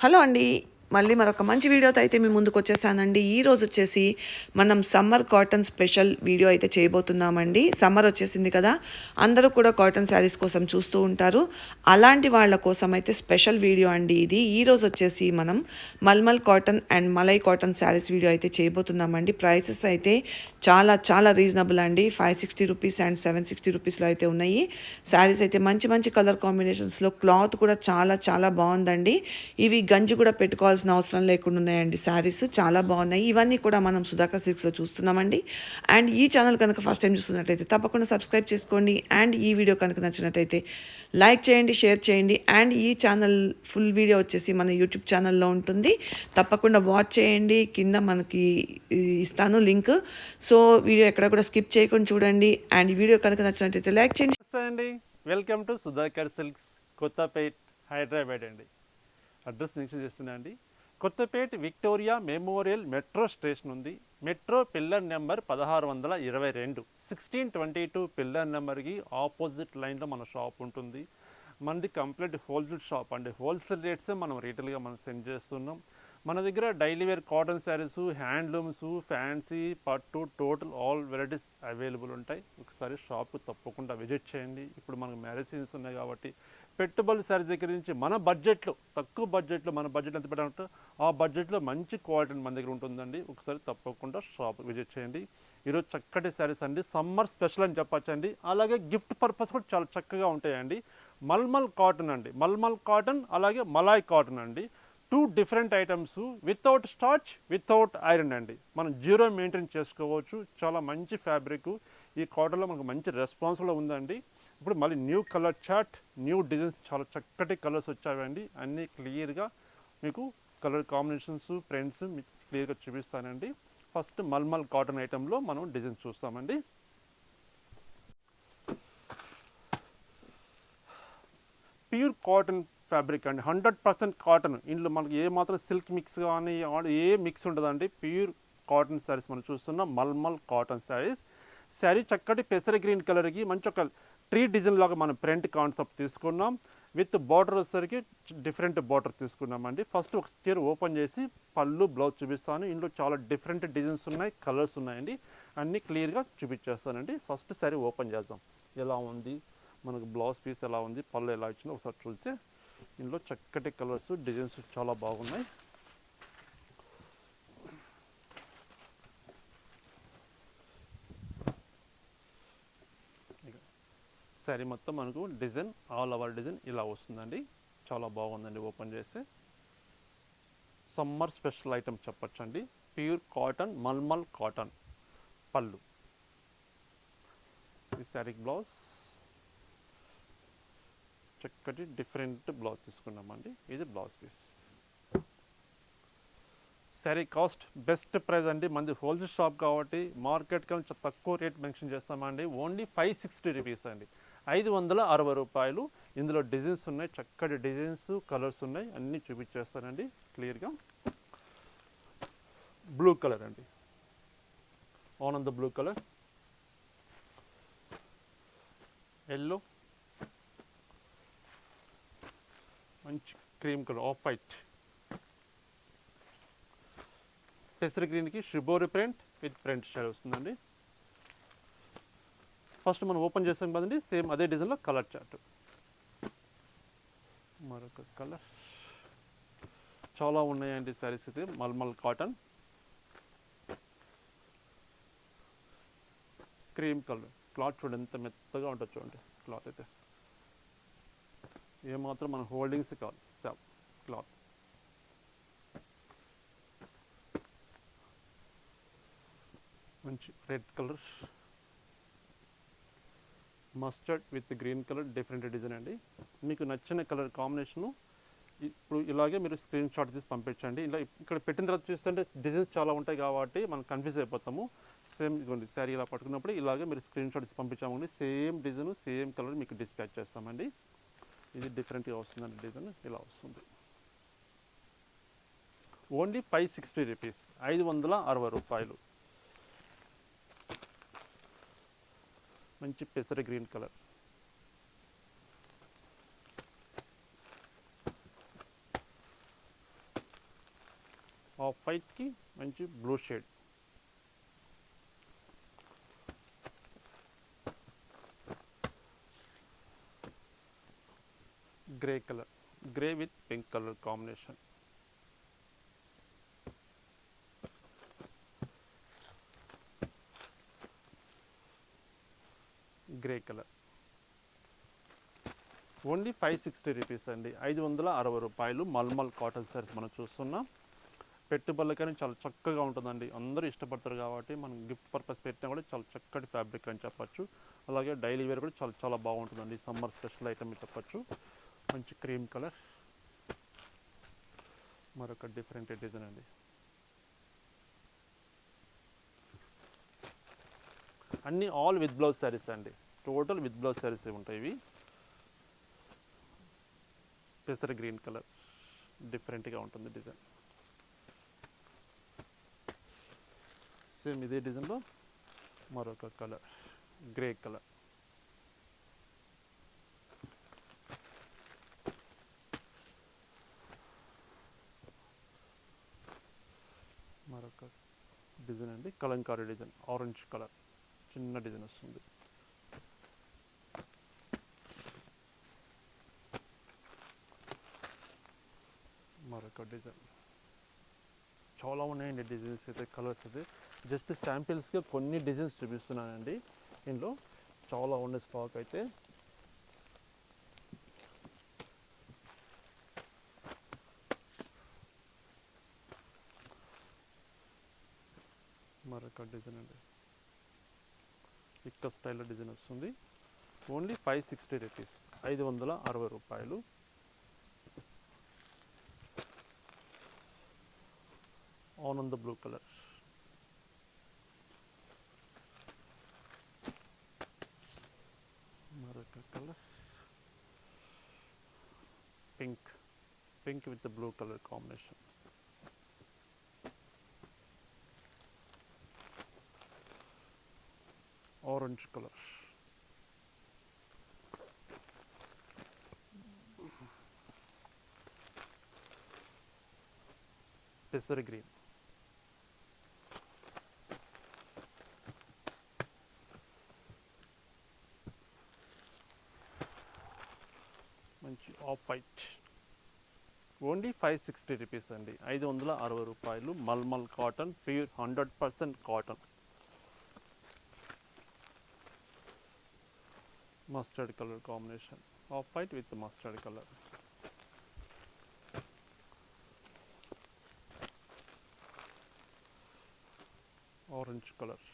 Hello అండి. మళ్ళీ మరొక మంచి వీడియోతో అయితే మీ ముందుకు వచ్చేసానండి. ఈ రోజు వచ్చేసి మనం సమ్మర్ కాటన్ స్పెషల్ వీడియో అయితే చేయబోతున్నామండి. సమ్మర్ వచ్చేసింది కదా అందరూ కూడా కాటన్ శారీస్ కోసం చూస్తూ ఉంటారు. అలాంటి వాళ్ళ కోసం అయితే స్పెషల్ వీడియో అండి ఇది. ఈరోజు వచ్చేసి మనం mulmul cotton and malai cotton saris video అయితే చేయబోతున్నామండి. ప్రైసెస్ అయితే చాలా చాలా రీజనబుల్ అండి. Five sixty rupees and seven sixty రూపీస్లో అయితే ఉన్నాయి. శారీస్ అయితే మంచి మంచి కలర్ కాంబినేషన్స్లో క్లాత్ కూడా చాలా చాలా బాగుందండి. ఇవి గంజి కూడా పెట్టుకోవాల్సి పెట్టుకోవాల్సిన అవసరం లేకుండా ఉన్నాయండి శారీస్. చాలా బాగున్నాయి. ఇవన్నీ కూడా మనం సుధాకర్ సిక్స్లో చూస్తున్నామండి. అండ్ ఈ ఛానల్ కనుక ఫస్ట్ టైం చూస్తున్నట్టయితే తప్పకుండా సబ్స్క్రైబ్ చేసుకోండి. అండ్ ఈ వీడియో కనుక నచ్చినట్టయితే లైక్ చేయండి షేర్ చేయండి. అండ్ ఈ ఛానల్ ఫుల్ వీడియో వచ్చేసి మన యూట్యూబ్ ఛానల్లో ఉంటుంది. తప్పకుండా వాచ్ చేయండి. కింద మనకి ఇస్తాను లింక్. సో వీడియో ఎక్కడ కూడా స్కిప్ చేయకుండా చూడండి. అండ్ వీడియో కనుక నచ్చినట్టయితే లైక్ చేయండి అండి. Welcome to Sudhakar silks Kothapet Hyderabad అండి. అడ్రస్ మెన్షన్ చేస్తున్నా అండి. Kothapet Victoria Memorial metro station ఉంది. మెట్రో పిల్లర్ నెంబర్ పదహారు వందల ఇరవై రెండు. సిక్స్టీన్ ట్వంటీ టూ పిల్లర్ నెంబర్కి ఆపోజిట్ లైన్లో మన షాప్ ఉంటుంది. మనది కంప్లీట్ హోల్సేల్ షాప్ అండి. హోల్సేల్ రేట్సే మనం రీటైల్గా మనం సెండ్ చేస్తున్నాం. మన దగ్గర daily wear cotton saris handlooms fancy పట్టు టోటల్ ఆల్ వెరైటీస్ అవైలబుల్ ఉంటాయి. ఒకసారి షాప్ తప్పకుండా విజిట్ చేయండి. ఇప్పుడు మనకు మ్యారేజ్ సీజన్స్ ఉన్నాయి కాబట్టి పెట్టుబడి శారీ దగ్గర నుంచి మన బడ్జెట్లో తక్కువ బడ్జెట్లో మన బడ్జెట్ ఎంత పెట్టాలంటే ఆ బడ్జెట్లో మంచి క్వాలిటీ మన దగ్గర ఉంటుందండి. ఒకసారి తప్పకుండా షాప్ విజిట్ చేయండి. ఈరోజు చక్కటి శారీస్ అండి. సమ్మర్ స్పెషల్ అని చెప్పచ్చండి. అలాగే గిఫ్ట్ పర్పస్ కూడా చాలా చక్కగా ఉంటాయండి. మల్మల్ కాటన్ అండి. మల్మల్ కాటన్ అలాగే మలాయ్ కాటన్ అండి. Two different items without starch without iron అండి. మనం జీరో మెయింటైన్ చేసుకోవచ్చు. చాలా మంచి ఫ్యాబ్రిక్. ఈ కాటన్లో మనకు మంచి రెస్పాన్స్లో ఉందండి. ఇప్పుడు మళ్ళీ new colour chart new designs చాలా చక్కటి కలర్స్ వచ్చాయండి. అన్నీ క్లియర్గా మీకు కలర్ కాంబినేషన్స్ ప్రింట్స్ మీకు క్లియర్గా చూపిస్తానండి. ఫస్ట్ మల్మల్ కాటన్ ఐటెంలో మనం డిజైన్ చూస్తామండి. ప్యూర్ కాటన్ ఫ్యాబ్రిక్ అండి. హండ్రెడ్ పర్సెంట్ కాటన్ ఇందులో మనకి ఏ మాత్రం సిల్క్ మిక్స్ కానీ ఏ మిక్స్ ఉండదండి. ప్యూర్ కాటన్ శారీస్ మనం చూస్తున్నాం. మల్మల్ కాటన్ శారీస్ శారీ చక్కటి పెసర గ్రీన్ కలర్కి మంచి ఒక ట్రీ డిజైన్ లాగా మనం ప్రింట్ కాన్సెప్ట్ తీసుకున్నాం. విత్ బార్డర్ వచ్చేసరికి డిఫరెంట్ బార్డర్ తీసుకున్నామండి. ఫస్ట్ ఒక చీర ఓపెన్ చేసి పళ్ళు బ్లౌజ్ చూపిస్తాను. ఇందులో చాలా డిఫరెంట్ డిజైన్స్ ఉన్నాయి కలర్స్ ఉన్నాయండి. అన్నీ క్లియర్గా చూపించేస్తానండి. ఫస్ట్ శారీ ఓపెన్ చేద్దాం. ఎలా ఉంది? మనకు బ్లౌజ్ పీస్ ఎలా ఉంది? పళ్ళు ఎలా ఇచ్చిందో ఒకసారి చూస్తే దీనిలో చక్కటి కలర్స్ డిజైన్స్ చాలా బాగున్నాయి. శారీ మొత్తం మనకు డిజైన్ ఆల్ ఓవర్ డిజైన్ ఇలా వస్తుందండి. చాలా బాగుందండి ఓపెన్ చేస్తే. సమ్మర్ స్పెషల్ ఐటమ్ చెప్పొచ్చండి. ప్యూర్ కాటన్ మల్మల్ కాటన్ పళ్ళు. ఈ శారీ బ్లౌజ్. చక్కటి డిఫరెంట్ బ్లౌజ్ తీసుకున్నామండి. ఇది blouse piece. Sari cost best price అండి. మంది హోల్సేల్ షాప్ కాబట్టి మార్కెట్ కొంచెం తక్కువ రేట్ మెన్షన్ చేస్తామండి. ఓన్లీ ఫైవ్ సిక్స్టీ రూపీస్ అండి. ఐదు వందల అరవై రూపాయలు. ఇందులో డిజైన్స్ ఉన్నాయి. చక్కటి డిజైన్స్ కలర్స్ ఉన్నాయి. అన్నీ చూపించేస్తానండి. క్లియర్గా. బ్లూ కలర్ అండి. Ananda blue colour. ఎల్లో. మంచి క్రీమ్ కలర్ ఆఫ్ వైట్. పెసర గ్రీన్కి shibori print with print style వస్తుందండి. ఫస్ట్ మనం ఓపెన్ చేసాం కదండి సేమ్ అదే డిజైన్లో కలర్ చార్ట్. మరొక కలర్. చాలా ఉన్నాయండి శారీస్ అయితే mulmul cotton. Cream colour. Cloth చూడండి ఎంత మెత్తగా ఉంటుంది చూడండి క్లాత్ అయితే. ఏమాత్రం మన హోల్డింగ్స్ కాదు సాప్ క్లాత్. మంచి red colour. Mustard with green colour different design అండి. మీకు నచ్చిన కలర్ కాంబినేషను ఇప్పుడు ఇలాగే మీరు స్క్రీన్ షాట్ తీసి పంపించండి. ఇలా ఇక్కడ పెట్టిన తర్వాత చూస్తుంటే డిజైన్స్ చాలా ఉంటాయి కాబట్టి మనం కన్ఫ్యూజ్ అయిపోతాము. సేమ్ ఇదిగోండి శారీ ఇలా పట్టుకున్నప్పుడు ఇలాగే మీరు స్క్రీన్ షాట్ తీసి పంపించామండి సేమ్ డిజైన్ సేమ్ కలర్ మీకు డిస్ప్యాచ్ చేస్తామండి. ఇది డిఫరెంట్గా వస్తుందండి డిజైన్. ఇలా వస్తుంది. Only five sixty rupees. ఐదు వందల అరవై రూపాయలు. మంచి పెసర గ్రీన్ కలర్. ఆఫ్ వైట్కి మంచి blue shade. Grey colour grey with pink colour combination grey colour only five sixty rupees అండి. ఐదు వందల అరవై రూపాయలు మల్మల్ కాటన్ సారీస్ మనం చూస్తున్నాం. పెట్టుబడులకని చాలా చక్కగా ఉంటుందండి. అందరూ ఇష్టపడతారు కాబట్టి మనం గిఫ్ట్ పర్పస్ పెట్టినా కూడా చాలా చక్కటి ఫ్యాబ్రిక్ అని చెప్పొచ్చు. అలాగే డైలీ వేర్ కూడా చాలా చాలా బాగుంటుందండి. సమ్మర్ స్పెషల్ ఐటమ్ చెప్పచ్చు. మంచి క్రీమ్ కలర్. మరొక డిఫరెంట్ డిజైన్ అండి. అన్నీ ఆల్ విత్ బ్లౌజ్ శారీస్ అండి. టోటల్ విత్ బ్లౌజ్ శారీస్ ఉంటాయి ఇవి. పెసర గ్రీన్ కలర్ డిఫరెంట్గా ఉంటుంది డిజైన్ సేమ్ ఇదే డిజైన్లో మరొక కలర్ గ్రే కలర్ మరొక డిజైన్ అండి. కలంకారీ డిజైన్. Orange colour. చిన్న డిజైన్ వస్తుంది. మరొక డిజైన్. చాలా ఉన్నాయండి డిజైన్స్ అయితే కలర్స్ అయితే. జస్ట్ శాంపిల్స్గా కొన్ని డిజైన్స్ చూపిస్తున్నానండి. ఇందులో చాలా ఉన్న స్టాక్ అయితే. మరొక డిజైన్ అండి. ఇక్కడ స్టైల్లో డిజైన్ వస్తుంది. Only five sixty rupees. ఐదు వందల అరవై రూపాయలు. Ananda blue colour. మరొక colour. Pink. Pink with blue colour combination. Orange colour పెసర గ్రీన్ మంచి off white only five sixty rupees అండి. ఐదు వందల అరవై రూపాయలు mulmul cotton pure hundred percent cotton mustard colour combination of white with mustard colour orange colour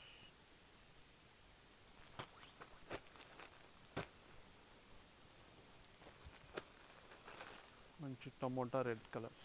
మంచి tomato red colour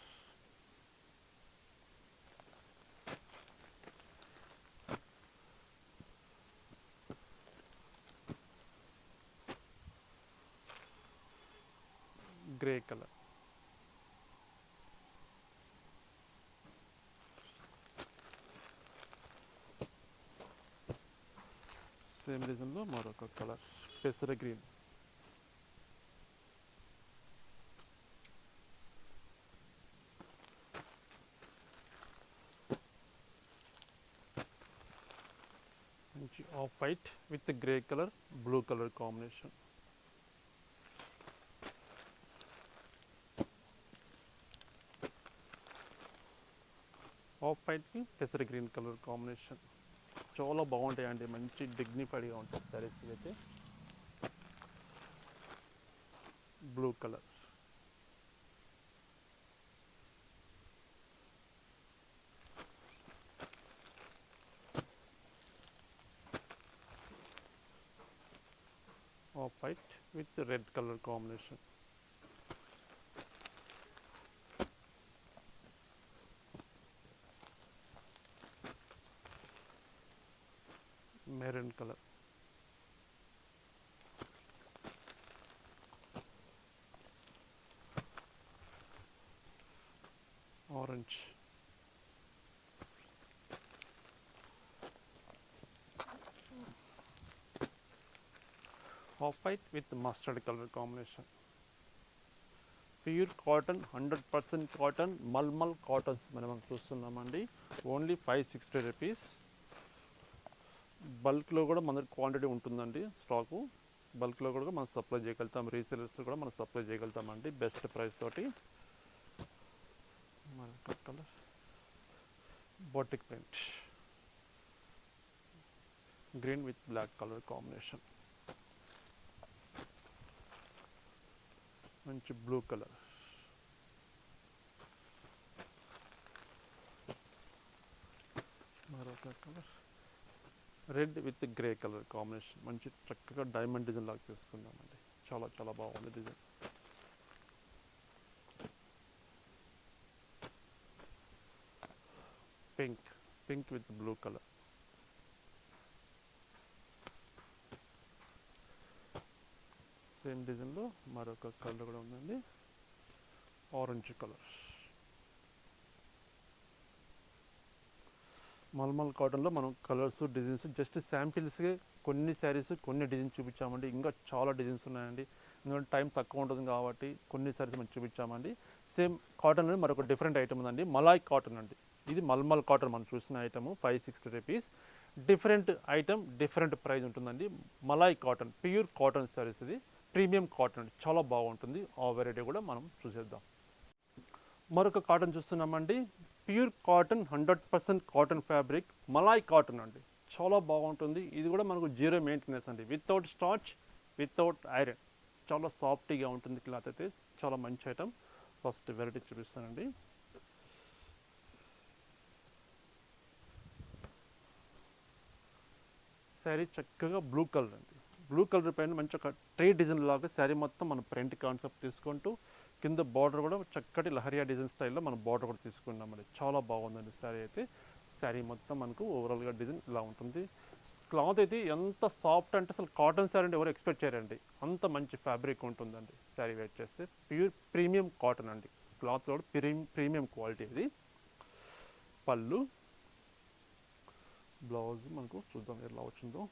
same డిజైన్లో మరొక కలర్ పెసర గ్రీన్ మంచి off white with grey colour blue colour combination off వైట్కి పెసర green colour combination చాలా బాగుంటాయండి. మంచి డిగ్నిఫైడ్గా ఉంటాయి సారీస్ అయితే blue colour. Off white with red colour combination. Maroon colour. Orange. Off white with mustard colour combination pure cotton hundred percent cotton mulmul cottons మనం చూస్తున్నామండి. Only five sixty rupees బల్క్లో కూడా మన క్వాంటిటీ ఉంటుందండి స్టాకు. బల్క్లో కూడా మనం సప్లై చేయగలుగుతాం. రీసేలర్స్ కూడా మనం సప్లై చేయగలుగుతామండి బెస్ట్ ప్రైస్ తోటి. Colour. Batik paint. Green with black colour combination. మంచి బ్లూ కలర్. మరొక colour. Red with grey colour combination. మంచి చక్కగా డైమండ్ డిజైన్ లాగా తీసుకుందామండి చాలా చాలా బాగుంది design. Pink pink with blue colour. Same డిజైన్లో మరొక కలర్ కూడా ఉందండి. Orange colour. మల్మల్ కాటన్లో మనం కలర్స్ డిజైన్స్ జస్ట్ శాంపిల్స్కి కొన్ని శారీస్ కొన్ని డిజైన్స్ చూపించామండి. ఇంకా చాలా డిజైన్స్ ఉన్నాయండి. ఎందుకంటే టైం తక్కువ ఉంటుంది కాబట్టి కొన్ని శారీస్ మనం చూపించామండి. సేమ్ కాటన్ అనేది మరొక డిఫరెంట్ ఐటమ్ ఉందండి. మలాయ్ కాటన్ అండి. ఇది మల్మల్ కాటన్ మనం చూసిన item five sixty rupees. Different item different price ఉంటుందండి. Malai cotton pure cotton saris ఇది. ప్రీమియం కాటన్ అండి. చాలా బాగుంటుంది. ఆ వెరైటీ కూడా మనం చూసేద్దాం. మరొక కాటన్ చూస్తున్నామండి. Pure cotton hundred percent cotton fabric malai cotton అండి. చాలా బాగుంటుంది. ఇది కూడా మనకు జీరో మెయింటెనెన్స్ అండి. వితౌట్ స్టార్చ్ వితౌట్ ఐరన్ చాలా సాఫ్ట్గా ఉంటుంది క్లాత్ అయితే. చాలా మంచి ఐటమ్ ఫస్ట్ వెరైటీ చూపిస్తానండి. శారీ చక్కగా బ్లూ కలర్ అండి. బ్లూ కలర్ పైన మంచి ఒక ట్రే డిజైన్ లాగా శారీ మొత్తం మనం ప్రింట్ కాన్సెప్ట్ తీసుకుంటూ కింద బార్డర్ కూడా చక్కటి లహరియా డిజైన్ స్టైల్లో మనం బార్డర్ కూడా తీసుకున్నామండి. చాలా బాగుందండి శారీ అయితే. శారీ మొత్తం మనకు ఓవరాల్గా డిజైన్ ఇలా ఉంటుంది. క్లాత్ అయితే ఎంత సాఫ్ట్ అంటే అసలు కాటన్ శారీ అంటే ఎవరు ఎక్స్పెక్ట్ చేయరండి. అంత మంచి ఫ్యాబ్రిక్ ఉంటుందండి శారీ వెయిట్ చేస్తే. ప్యూర్ ప్రీమియం కాటన్ అండి. క్లాత్ కూడా ప్రీమియం క్వాలిటీ ఇది పళ్ళు. బ్లౌజ్ మనకు చూద్దాం ఎలా వచ్చిందో.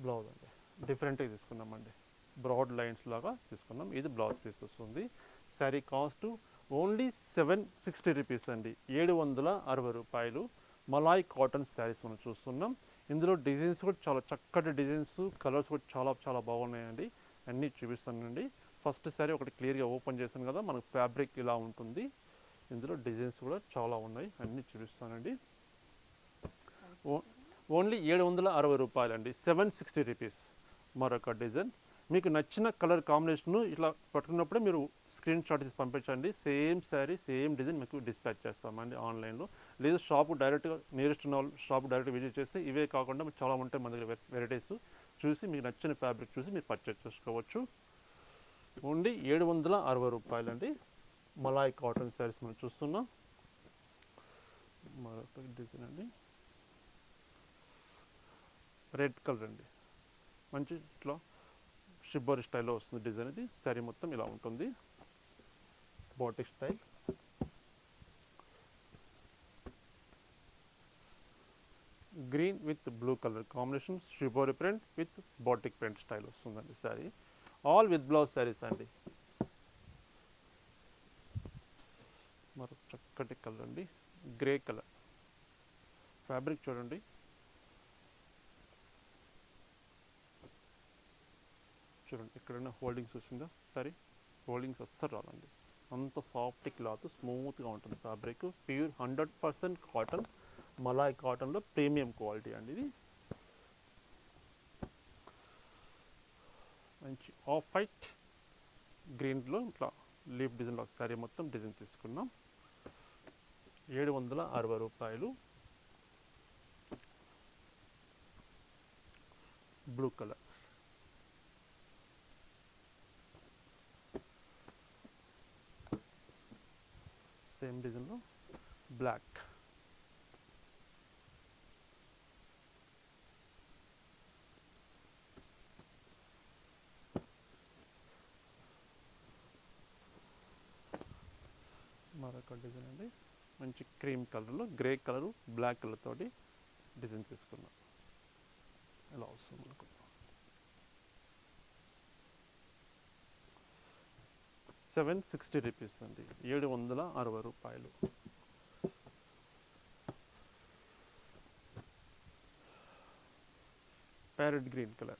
బ్లౌజ్ అండి. డిఫరెంట్గా తీసుకున్నామండి. బ్రాడ్ లైన్స్ లాగా తీసుకున్నాం. ఇది బ్లౌజ్ పీస్ వస్తుంది sari cost only seven sixty rupees అండి. ఏడు వందల అరవై రూపాయలు. మలాయ్ కాటన్ శారీస్ మనం చూస్తున్నాం. ఇందులో డిజైన్స్ కూడా చాలా చక్కటి డిజైన్స్ కలర్స్ కూడా చాలా చాలా బాగున్నాయండి. అన్నీ చూపిస్తానండి. ఫస్ట్ శారీ ఒకటి క్లియర్గా ఓపెన్ చేశాను కదా మనకు ఫ్యాబ్రిక్ ఇలా ఉంటుంది. ఇందులో డిజైన్స్ కూడా చాలా ఉన్నాయి. అన్నీ చూపిస్తానండి. ఓన్లీ ఏడు వందల అరవై రూపాయలండి. Seven sixty rupees. మరొక డిజైన్. మీకు నచ్చిన కలర్ కాంబినేషన్ ఇట్లా పట్టుకున్నప్పుడే మీరు స్క్రీన్ షాట్ తీసి పంపించండి. సేమ్ శారీ సేమ్ డిజైన్ మీకు డిస్పాచ్ చేస్తామండి ఆన్లైన్లో. లేదా షాప్ డైరెక్ట్గా నియరెస్ట్ ఉన్న వాళ్ళు షాప్ డైరెక్ట్ విజిట్ చేస్తే ఇవే కాకుండా మీకు చాలా ఉంటాయి మన దగ్గర వెరైటీస్. చూసి మీకు నచ్చిన ఫ్యాబ్రిక్ చూసి మీరు పర్చేస్ చేసుకోవచ్చు. ఓన్లీ ఏడు వందల అరవై రూపాయలండి. మలాయ్ కాటన్ శారీస్ మనం చూస్తున్నాం. మరొక డిజైన్ అండి. రెడ్ కలర్ అండి. మంచి ఇట్లా షిబ్బోరి స్టైల్లో వస్తుంది డిజైన్ ఇది. శారీ మొత్తం ఇలా ఉంటుంది. Batik style green with blue colour combination shibori print with batik print style వస్తుందండి sari all with blouse saris అండి. మరో చక్కటి కలర్ అండి. గ్రే కలర్ ఫ్యాబ్రిక్ చూడండి. ఎక్కడైనా హోల్డింగ్స్ వచ్చిందా? సరే హోల్డింగ్స్ అస్సలు రాదండి అంత సాఫ్ట్ క్లాత్ స్మూత్గా ఉంటుంది fabric. Pure hundred percent cotton malai కాటన్లో ప్రీమియం క్వాలిటీ అండి ఇది. మంచి ఆఫ్ వైట్ గ్రీన్లో ఇట్లా లీఫ్ డిజైన్లో శారీ మొత్తం డిజైన్ తీసుకున్నాం. ఏడు వందల అరవై రూపాయలు. Blue colour. సేమ్ డిజైన్లో బ్లాక్. మరొక డిజైన్ అండి. మంచి క్రీమ్ కలర్లో గ్రే కలర్ బ్లాక్ కలర్ తోటి డిజైన్ తీసుకున్నాం ఇలా వస్తుంది మనకు సెవెన్ సిక్స్టీ రూపీస్ అండి. ఏడు వందల అరవై రూపాయలు. Parrot green colour.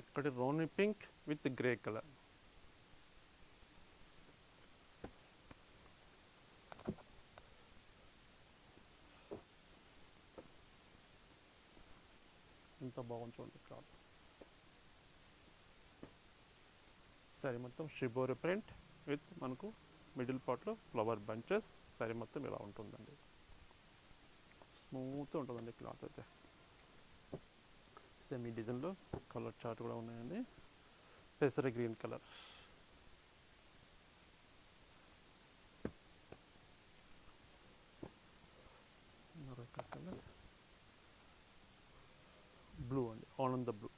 చక్కటి రోని పింక్ విత్ గ్రే కలర్. ఎంత బాగుంది చూడండి క్లాత్ సరే మొత్తం షిబోరి ప్రింట్ విత్ మనకు మిడిల్ పార్ట్లో ఫ్లవర్ బంచెస్ సరే మొత్తం ఇలా ఉంటుందండి స్మూత్ ఉంటుందండి క్లాత్ అయితే సేమ్ ఈ డిజైన్లో కలర్ చార్ట్ కూడా ఉన్నాయండి పెసర గ్రీన్ కలర్ మరొక కలర్ బ్లూ అండి ఆనంద బ్లూ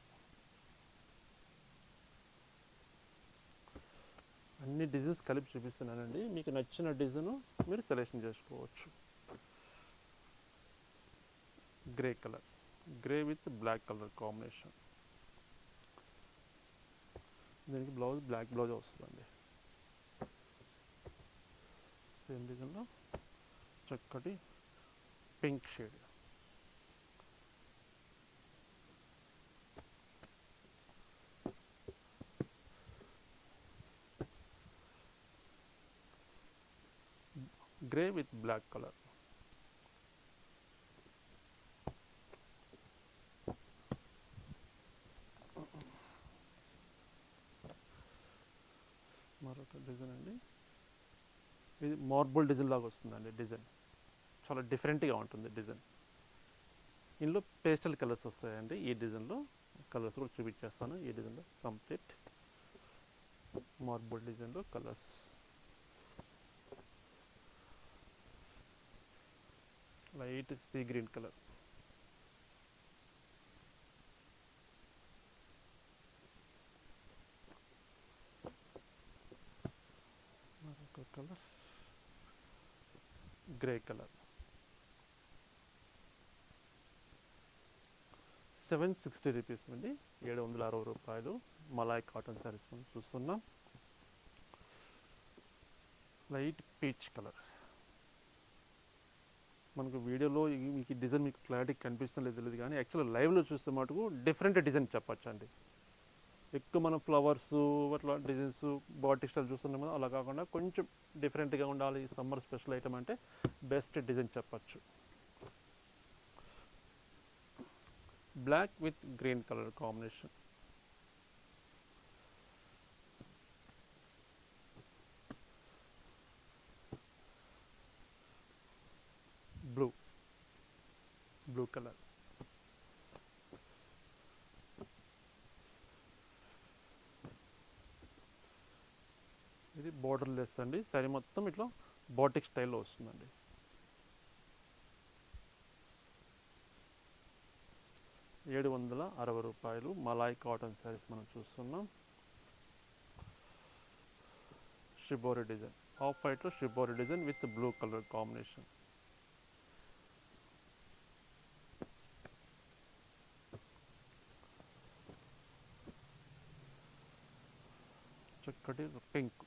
అన్ని డిజైన్స్ కలిపి చూపిస్తున్నానండి. మీకు నచ్చిన డిజైన్ మీరు సెలెక్షన్ చేసుకోవచ్చు. Grey colour grey with black colour combination దీనికి బ్లౌజ్ బ్లాక్ బ్లౌజ్ వస్తుందండి. సేమ్ డిజైన్లో చక్కటి pink shade grey with black colour మరొక డిజైన్ అండి. ఇది మార్బుల్ డిజైన్ లాగా వస్తుందండి డిజైన్ చాలా డిఫరెంట్గా ఉంటుంది డిజైన్ ఇందులో పేస్టల్ కలర్స్ వస్తాయండి. ఈ డిజైన్లో కలర్స్ కూడా చూపించేస్తాను. ఈ డిజైన్లో కంప్లీట్ మార్బుల్ డిజైన్లో colours light sea green colour. మరొక colour. Grey colour. Seven sixty rupees అండి. ఏడు వందల అరవై రూపాయలు మలాయ్ కాటన్ శారీస్ మనం చూస్తున్నాం. Light peach colour. మనకు వీడియోలో ఈ- మీకు డిజైన్ మీకు క్లారిటీ కనిపిస్తుంది లేదు తెలియదు కానీ యాక్చువల్ లైవ్లో చూస్తే మటుకు డిఫరెంట్ డిజైన్ చెప్పచ్చు అండి. ఎక్కువ మనం ఫ్లవర్స్ అట్లా డిజైన్స్ బాడీ స్టైల్ చూస్తున్నాం కదా అలా కాకుండా కొంచెం డిఫరెంట్గా ఉండాలి. సమ్మర్ స్పెషల్ ఐటమ్ అంటే బెస్ట్ డిజైన్ చెప్పచ్చు. Black with green colour combination blue blue colour. ఇది బోర్డర్ లెస్ అండి. సరే మొత్తం ఇట్లా బాటిక్ స్టైల్లో వస్తుందండి. ఏడు వందల అరవై రూపాయలు మలాయ్ కాటన్ శారీస్ మనం చూస్తున్నాం. షిబోరి డిజైన్ ఆఫ్ వైట్లో shibori design with blue colour combination ఒకటి పింక్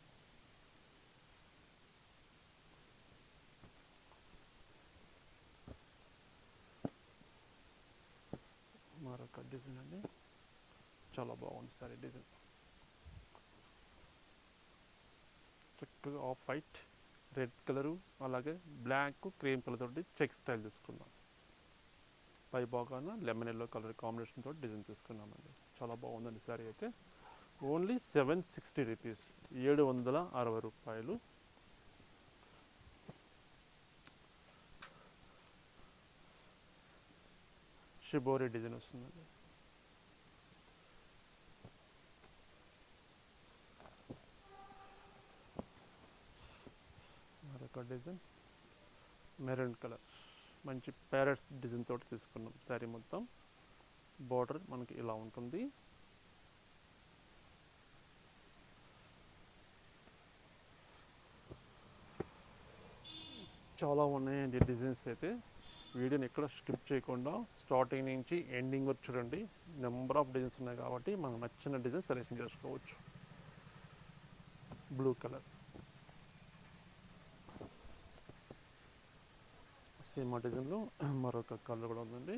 మరొక డిజైన్ అండి. చాలా బాగుంది సార్ ఈ డిజైన్ చక్కగా ఆఫ్ వైట్ రెడ్ కలరు అలాగే బ్లాక్ క్రీమ్ కలర్ తోటి చెక్ స్టైల్ తీసుకున్నాం పై భాగాన లెమన్ ఎల్లో కలర్ కాంబినేషన్ తోటి డిజైన్ తీసుకున్నామండి. చాలా బాగుందండి సారీ అయితే. ఓన్లీ సెవెన్ సిక్స్టీ రూపీస్ ఏడు వందల అరవై రూపాయలు. షిబోరి డిజైన్ వస్తుందండి మరొక డిజైన్ మెరూన్ కలర్. మంచి ప్యారెట్స్ డిజైన్ తోటి తీసుకున్నాం. శారీ మొత్తం బార్డర్ మనకి ఇలా ఉంటుంది. చాలా ఉన్నాయండి డిజైన్స్ అయితే. వీడియోని ఎక్కడ స్కిప్ చేయకుండా స్టార్టింగ్ నుంచి ఎండింగ్ వరకు చూడండి. నెంబర్ ఆఫ్ డిజైన్స్ ఉన్నాయి కాబట్టి మనకు నచ్చిన డిజైన్ సెలెక్షన్ చేసుకోవచ్చు. బ్లూ కలర్ సేమ్ ఆ డిజైన్లో మరొక కలర్ కూడా ఉందండి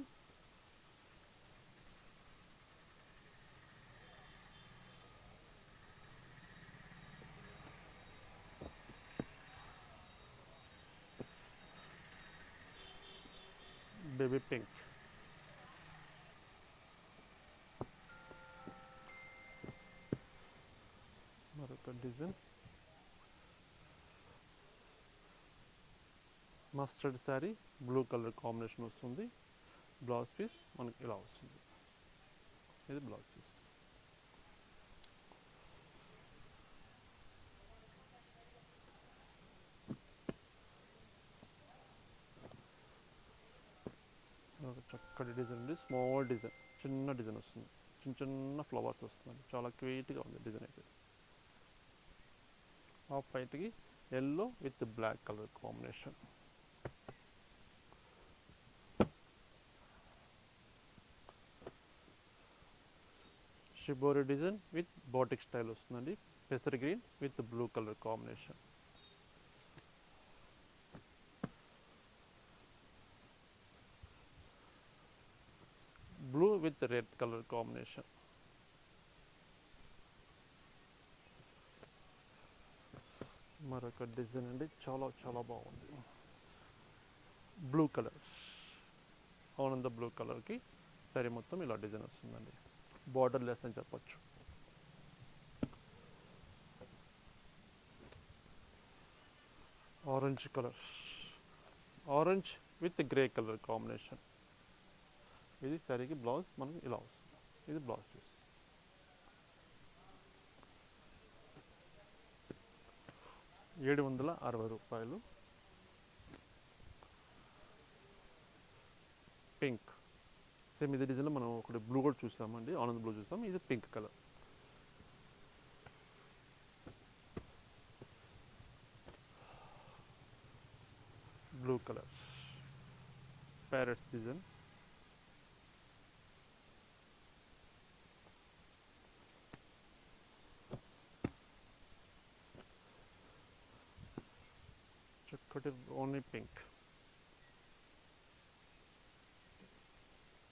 baby pink design mustard sari blue colour combination వస్తుంది. బ్లౌజ్ పీస్ మనకి ఇలా వస్తుంది. ఇది బ్లౌజ్ పీస్ చక్కటి డిజైన్ ఉంది. స్మాల్ డిజైన్ చిన్న డిజైన్ వస్తుంది. చిన్న చిన్న ఫ్లవర్స్ వస్తుంది చాలా క్యూట్గా ఉంది డిజైన్ అయితే. Off వైట్కి yellow with black colour combination shibori design with batik style వస్తుందండి. పెసర్ green with blue colour combination blue with red colour combination మరొక డిజైన్ అండి. చాలా చాలా బాగుంది. బ్లూ కలర్ ఆనంద బ్లూ కలర్కి సరే మొత్తం ఇలా డిజైన్ వస్తుందండి. బార్డర్ లెస్ అని చెప్పచ్చు. Orange colour orange with grey colour combination ఇది శారీకి బ్లౌజ్ మనకి ఇలా వస్తుంది. ఇది బ్లౌజ్ పీస్ ఏడు వందల అరవై రూపాయలు. పింక్. సేమ్ ఇది డిజైన్లో మనం ఒకటి బ్లూ కూడా చూసామండి. ఆనంద్ బ్లూ చూసాం. ఇది pink colour. Blue colour. Parrots design. చక్కటి ఓన్లీ పింక్.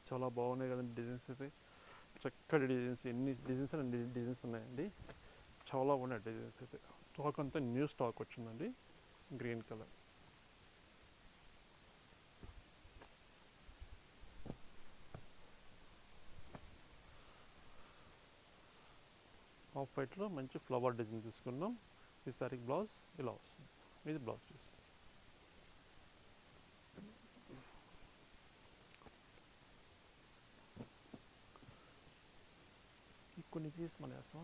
చాలా బాగున్నాయి కదండి డిజైన్స్ అయితే. చక్కటి డిజైన్స్ ఎన్ని డిజైన్స్ అండ్ డిజైన్స్ ఉన్నాయండి. చాలా బాగున్నాయి డిజైన్స్ అయితే. స్టాక్ అంతా న్యూ స్టాక్ వచ్చిందండి. Green colour. ఆఫ్ వైట్లో మంచి ఫ్లవర్ డిజైన్ తీసుకున్నాం ఈసారి బ్లౌజ్ ఇలా వస్తుంది. ఇది బ్లౌజ్ పీస్. కొన్ని పీస్ మన వేస్తాం